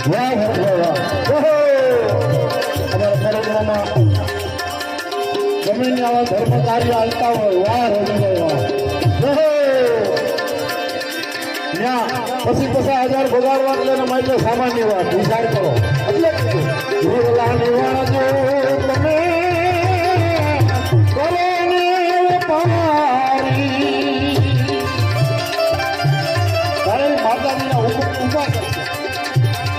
વાહ વાહ અમારા પરમામાં ગમે ને આવા ધર્મ હોય વાહ રવિભાઈ વાહ! પછી પચાસ હજાર ભગાડવા એટલે માટે સામાન્ય વાત વિચાર કરો એટલે તમે માતાજીના હુકમ કરશે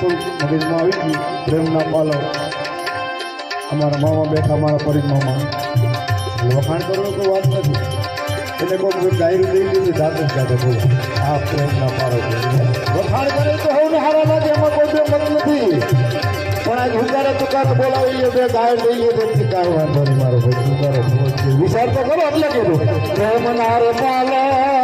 થોડુંક મગજમાં આવી ગયું, પ્રેમના પાલવ. અમારા મામા બેઠા અમારા પરી મામા. વખાણ કરવાનું કોઈ વાત નથી. એને કોઈ ડાયરી દઈ દીધી જાતે જાતે બોલો. આ પ્રેમના પાલવ વખાણ કરે તો હવે હારા લાગે, એમાં કોઈ બે મત નથી. પણ આજ હુંકારે તુકારે બોલાવીએ બે ગાયર લઈએ તો કાંઈ વાંધો નહીં મારો ભાઈ. તુકારો વિચાર તો કરો, એટલે કીધું. પ્રેમના રે પાલો